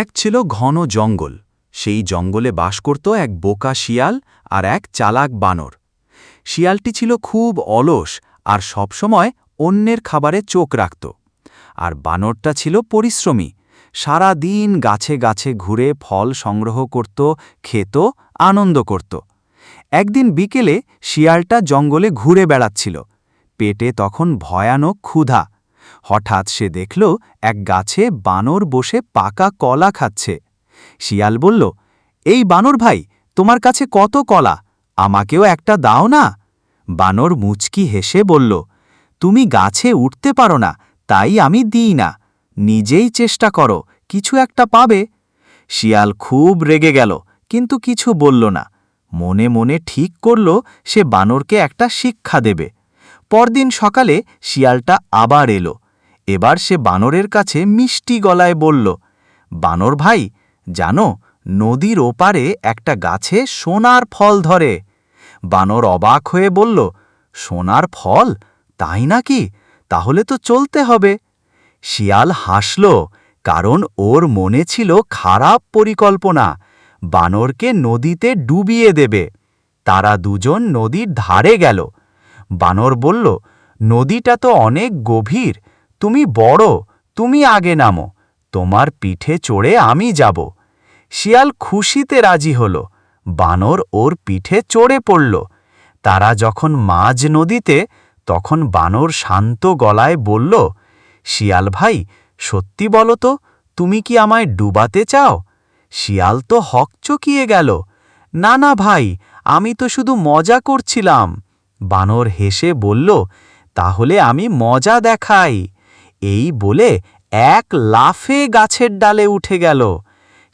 এক ছিল ঘন জঙ্গল, সেই জঙ্গলে বাস করত এক বোকা শিয়াল আর এক চালাক বানর। শিয়ালটি ছিল খুব অলস আর সবসময় অন্যের খাবারে চোখ রাখত। আর বানরটা ছিল পরিশ্রমী, সারা দিন গাছে গাছে ঘুরে ফল সংগ্রহ করত, খেত, আনন্দ করত। একদিন বিকেলে শিয়ালটা জঙ্গলে ঘুরে বেড়াচ্ছিল। পেটে তখন ভয়ানক ক্ষুধা হঠাৎ সে দেখল এক গাছে বানর বসে পাকা কলা খাচ্ছে। শিয়াল বলল, এই বানর ভাই, তোমার কাছে কত কলা? আমাকেও একটা দাও না? বানর মুচকি হেসে বলল, তুমি গাছে উঠতে পারো না, তাই আমি দিই না। নিজেই চেষ্টা করো, কিছু একটা পাবে? শিয়াল খুব রেগে গেল, কিন্তু কিছু বলল না। মনে মনে ঠিক করল, সে বানরকে একটা শিক্ষা দেবে। পরদিন সকালে শিয়ালটা আবার এলো। এবার সে বানরের কাছে মিষ্টি গলায় বলল, বানর ভাই, জানো, নদীর ওপারে একটা গাছে সোনার ফল ধরে। বানর অবাক হয়ে বলল, সোনার ফল? তাই নাকি? তাহলে তো চলতে হবে। শিয়াল হাসল, কারণ ওর মনে ছিল খারাপ পরিকল্পনা, বানরকে নদীতে ডুবিয়ে দেবে। তারা দুজন নদীর ধারে গেল। বানর বলল, নদীটা তো অনেক গভীর তুমি বড়, তুমি আগে নামো, তোমার পিঠে চড়ে আমি যাব। শিয়াল খুশিতে রাজি হল, বানর ওর পিঠে চড়ে পড়ল। তারা যখন মাঝ নদীতে, তখন বানর শান্ত গলায় বলল, শিয়াল ভাই, সত্যি বলো তো, তুমি কি আমায় ডুবাতে চাও? শিয়াল তো হকচকিয়ে গেল, না না ভাই, আমি তো শুধু মজা করছিলাম। বানর হেসে বলল, তাহলে আমি মজা দেখাই। এই বলে এক লাফে গাছের ডালে উঠে গেল।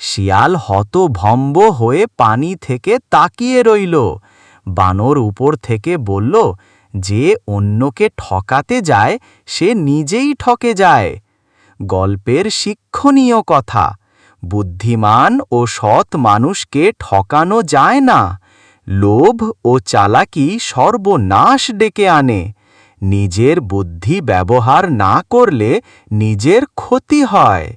শিয়াল হতভম্ব হয়ে পানি থেকে তাকিয়ে রইল। বানর উপর থেকে বলল, যে অন্যকে ঠকাতে যায়, সে নিজেই ঠকে যায়। গল্পের শিক্ষণীয় কথা, বুদ্ধিমান ও সৎ মানুষকে ঠকানো যায় না। লোভ ও চালাকি সর্বনাশ ডেকে আনে। নিজের বুদ্ধি ব্যবহার না করলে নিজের ক্ষতি হয়।